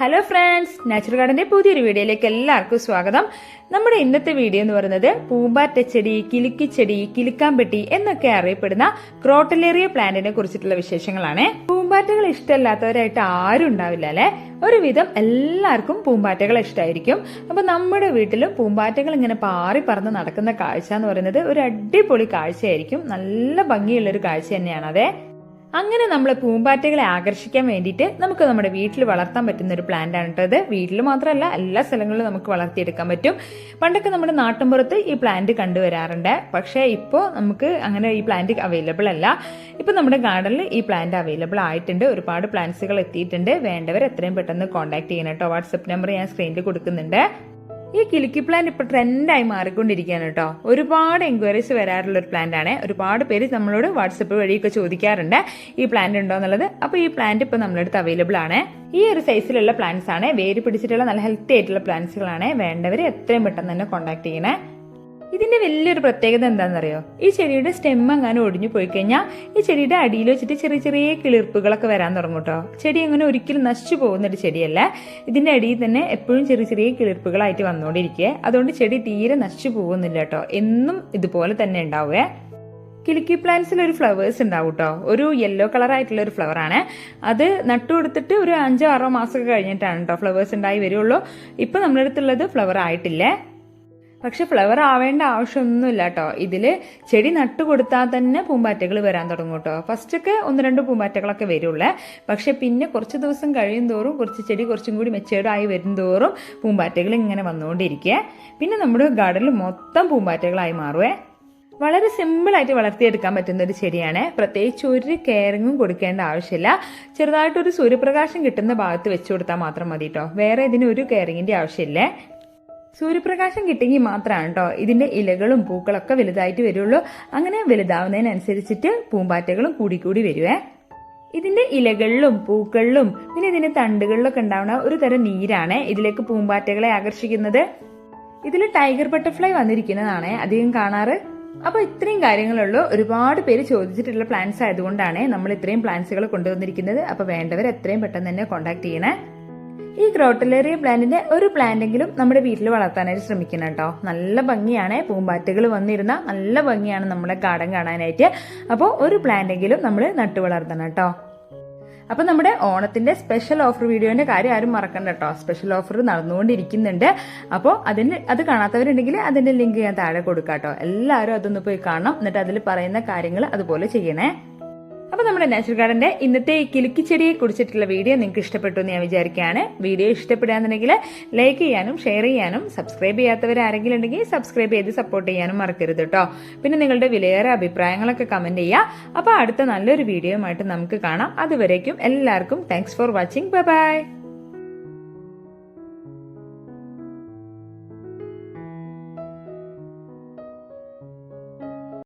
Hello friends natural ഗാർഡന്റെ പുതിയൊരു വീഡിയോയിലേക്ക് എല്ലാവർക്കും സ്വാഗതം. നമ്മുടെ ഇന്നത്തെ വീഡിയോ എന്ന് പറയുന്നത് പൂമ്പാറ്റച്ചെടി കിലുക്കിച്ചെടി കിലുക്കാമ്പെട്ടി എന്നൊക്കെ അറിയപ്പെടുന്ന ക്രോട്ടലേറിയ പ്ലാന്റിനെ കുറിച്ചിട്ടുള്ള വിശേഷങ്ങളാണ്. പൂമ്പാറ്റകൾ ഇഷ്ടമല്ലാത്തവരായിട്ട് ആരും ഉണ്ടാവില്ല അല്ലെ? ഒരുവിധം എല്ലാവർക്കും പൂമ്പാറ്റകൾ ഇഷ്ടമായിരിക്കും. അപ്പൊ നമ്മുടെ വീട്ടിലും പൂമ്പാറ്റകൾ ഇങ്ങനെ പാറി പറന്ന് നടക്കുന്ന കാഴ്ച എന്ന് പറയുന്നത് ഒരു അടിപൊളി കാഴ്ചയായിരിക്കും. നല്ല ഭംഗിയുള്ള ഒരു കാഴ്ച തന്നെയാണ് അതെ അങ്ങനെ നമ്മൾ പൂമ്പാറ്റകളെ ആകർഷിക്കാൻ വേണ്ടിയിട്ട് നമുക്ക് നമ്മുടെ വീട്ടിൽ വളർത്താൻ പറ്റുന്ന ഒരു പ്ലാന്റ് ആണ് ഇത്. വീട്ടിൽ മാത്രമല്ല എല്ലാ സ്ഥലങ്ങളിലും നമുക്ക് വളർത്തിയെടുക്കാൻ പറ്റും. പണ്ടൊക്കെ നമ്മുടെ നാട്ടിൻപുറത്ത് ഈ പ്ലാന്റ് കണ്ടുവരാറുണ്ട്. പക്ഷേ ഇപ്പോൾ നമുക്ക് അങ്ങനെ ഈ പ്ലാന്റ് അവൈലബിൾ അല്ല. ഇപ്പോൾ നമ്മുടെ ഗാർഡനിൽ ഈ പ്ലാന്റ് അവൈലബിൾ ആയിട്ടുണ്ട്. ഒരുപാട് പ്ലാന്റ്സുകൾ എത്തിയിട്ടുണ്ട്. വേണ്ടവർ എത്രയും പെട്ടെന്ന് കോൺടാക്ട് ചെയ്യണം കേട്ടോ വാട്സപ്പ് നമ്പർ ഞാൻ സ്ക്രീനിൽ കൊടുക്കുന്നുണ്ട്. ഈ കിലുക്കി പ്ലാന്റ് ഇപ്പൊ ട്രെൻഡായി മാറിക്കൊണ്ടിരിക്കുകയാണ് കേട്ടോ. ഒരുപാട് എൻക്വയറീസ് വരാറുള്ള ഒരു പ്ലാന്റ് ആണ്. ഒരുപാട് പേര് നമ്മളോട് വാട്സപ്പ് വഴിയൊക്കെ ചോദിക്കാറുണ്ട് ഈ പ്ലാന്റ് ഉണ്ടോ എന്നുള്ളത്? അപ്പൊ ഈ പ്ലാന്റ് ഇപ്പൊ നമ്മുടെ അടുത്ത് അവൈലബിൾ ആണ്. ഈ ഒരു സൈസിലുള്ള പ്ലാന്റ്സ് ആണ്. വേര് പിടിച്ചിട്ടുള്ള നല്ല ഹെൽത്തി ആയിട്ടുള്ള പ്ലാന്റ്സുകളാണ് വേണ്ടവർ എത്രയും പെട്ടെന്ന് തന്നെ കോൺടാക്ട് ചെയ്യണേ. ഇതിന്റെ വലിയൊരു പ്രത്യേകത എന്താണെന്നറിയോ? ഈ ചെടിയുടെ സ്റ്റെം അങ്ങനെ ഒടിഞ്ഞു പോയി കഴിഞ്ഞാൽ ഈ ചെടിയുടെ അടിയിൽ വെച്ചിട്ട് ചെറിയ ചെറിയ കിളിർപ്പുകളൊക്കെ വരാൻ തുടങ്ങും കേട്ടോ. ചെടി അങ്ങനെ ഒരിക്കലും നശിച്ചു പോകുന്ന ഒരു ചെടിയല്ല. ഇതിന്റെ അടിയിൽ തന്നെ എപ്പോഴും ചെറിയ ചെറിയ കിളിർപ്പുകളായിട്ട് വന്നുകൊണ്ടിരിക്കുക അതുകൊണ്ട് ചെടി തീരെ നശിച്ചു പോകുന്നില്ല കേട്ടോ. എന്നും ഇതുപോലെ തന്നെ ഉണ്ടാവുക കിളിക്കി പ്ലാന്റ്സിൽ ഒരു ഫ്ലവേഴ്സ് ഉണ്ടാവും കേട്ടോ. ഒരു യെല്ലോ കളർ ആയിട്ടുള്ള ഒരു ഫ്ലവർ ആണ്. അത് നട്ടു കൊടുത്തിട്ട് ഒരു അഞ്ചോ ആറോ മാസമൊക്കെ കഴിഞ്ഞിട്ടാണ് കേട്ടോ ഫ്ലവേഴ്സ് ഉണ്ടായി വരുള്ളൂ. ഇപ്പൊ നമ്മുടെ അടുത്തുള്ളത് ഫ്ലവർ ആയിട്ടില്ലേ? പക്ഷെ ഫ്ലവർ ആവേണ്ട ആവശ്യമൊന്നുമില്ല കേട്ടോ. ഇതിൽ ചെടി നട്ടു കൊടുത്താൽ തന്നെ പൂമ്പാറ്റകൾ വരാൻ തുടങ്ങും കേട്ടോ. ഫസ്റ്റൊക്കെ ഒന്ന് രണ്ട് പൂമ്പാറ്റകളൊക്കെ വരുള്ളേ. പക്ഷെ പിന്നെ കുറച്ച് ദിവസം കഴിയും തോറും കുറച്ച് ചെടി കുറച്ചും കൂടി മെച്ചേർഡായി വരും തോറും പൂമ്പാറ്റകൾ ഇങ്ങനെ വന്നുകൊണ്ടിരിക്കുക പിന്നെ നമ്മുടെ ഗാർഡനിൽ മൊത്തം പൂമ്പാറ്റകളായി മാറുവേ. വളരെ സിമ്പിളായിട്ട് വളർത്തിയെടുക്കാൻ പറ്റുന്ന ഒരു ചെടിയാണ്. പ്രത്യേകിച്ച് ഒരു കെയറിങ്ങും കൊടുക്കേണ്ട ആവശ്യമില്ല. ചെറുതായിട്ടൊരു സൂര്യപ്രകാശം കിട്ടുന്ന ഭാഗത്ത് വെച്ചു കൊടുത്താൽ മാത്രം മതി കേട്ടോ. വേറെ ഇതിന് ഒരു കെയറിങ്ങിന്റെ ആവശ്യമില്ലേ? സൂര്യപ്രകാശം കിട്ടിയെങ്കിൽ മാത്രമാണ് കേട്ടോ ഇതിന്റെ ഇലകളും പൂക്കളൊക്കെ വലുതായിട്ട് വരുള്ളൂ. അങ്ങനെ വലുതാവുന്നതിനനുസരിച്ചിട്ട് പൂമ്പാറ്റകളും കൂടിക്കൂടി വരുവേ. ഇതിന്റെ ഇലകളിലും പൂക്കളിലും പിന്നെ ഇതിന്റെ തണ്ടുകളിലൊക്കെ ഉണ്ടാവുന്ന ഒരു തരം നീരാണ് ഇതിലേക്ക് പൂമ്പാറ്റകളെ ആകർഷിക്കുന്നത്. ഇതിൽ ടൈഗർ ബട്ടർഫ്ലൈ വന്നിരിക്കുന്നതാണ് അധികം കാണാറ്. അപ്പൊ ഇത്രയും കാര്യങ്ങളുള്ളൂ. ഒരുപാട് പേര് ചോദിച്ചിട്ടുള്ള പ്ലാന്റ്സ് ആയതുകൊണ്ടാണ് നമ്മൾ ഇത്രയും പ്ലാന്റ്സുകൾ കൊണ്ടുവന്നിരിക്കുന്നത്. അപ്പൊ വേണ്ടവർ എത്രയും പെട്ടെന്ന് തന്നെ കോൺടാക്ട് ചെയ്യണേ. ഈ ക്രോട്ടലേറിയ പ്ലാന്റിന്റെ ഒരു പ്ലാന്റെങ്കിലും നമ്മുടെ വീട്ടിൽ വളർത്താനായിട്ട് ശ്രമിക്കണം കേട്ടോ. നല്ല ഭംഗിയാണ്. പൂമ്പാറ്റകൾ വന്നിരുന്ന നല്ല ഭംഗിയാണ് നമ്മുടെ ഗാർഡൻ കാണാനായിട്ട്. അപ്പോൾ ഒരു പ്ലാന്റെങ്കിലും നമ്മൾ നട്ടു വളർത്തണം കേട്ടോ. അപ്പൊ നമ്മുടെ ഓണത്തിന്റെ സ്പെഷ്യൽ ഓഫർ വീഡിയോന്റെ കാര്യം ആരും മറക്കണ്ട കേട്ടോ. സ്പെഷ്യൽ ഓഫർ നടന്നുകൊണ്ടിരിക്കുന്നുണ്ട്. അപ്പോൾ അതിന് അത് കാണാത്തവരുണ്ടെങ്കിൽ അതിന്റെ ലിങ്ക് ഞാൻ താഴെ കൊടുക്കാം കേട്ടോ. എല്ലാവരും അതൊന്ന് പോയി കാണണം. എന്നിട്ട് അതിൽ പറയുന്ന കാര്യങ്ങൾ അതുപോലെ ചെയ്യണേ. അപ്പൊ നമ്മുടെ നാച്ചുറൽ ഗാർഡന്റെ ഇന്നത്തെ ഈ കിലുക്കിച്ചെടിയെ കുറിച്ചിട്ടുള്ള വീഡിയോ നിങ്ങൾക്ക് ഇഷ്ടപ്പെട്ടു എന്ന് ഞാൻ വിചാരിക്കുകയാണ്. വീഡിയോ ഇഷ്ടപ്പെടുകയാണെന്നുണ്ടെങ്കിൽ ലൈക്ക് ചെയ്യാനും ഷെയർ ചെയ്യാനും സബ്സ്ക്രൈബ് ചെയ്യാത്തവർ ആരെങ്കിലും ഉണ്ടെങ്കിൽ സബ്സ്ക്രൈബ് ചെയ്ത് സപ്പോർട്ട് ചെയ്യാനും മറക്കരുത് കേട്ടോ പിന്നെ നിങ്ങളുടെ വിലയേറെ അഭിപ്രായങ്ങളൊക്കെ കമന്റ് ചെയ്യുക. അപ്പൊ അടുത്ത നല്ലൊരു വീഡിയോയുമായിട്ട് നമുക്ക് കാണാം. അതുവരേക്കും എല്ലാവർക്കും thanks for watching bye bye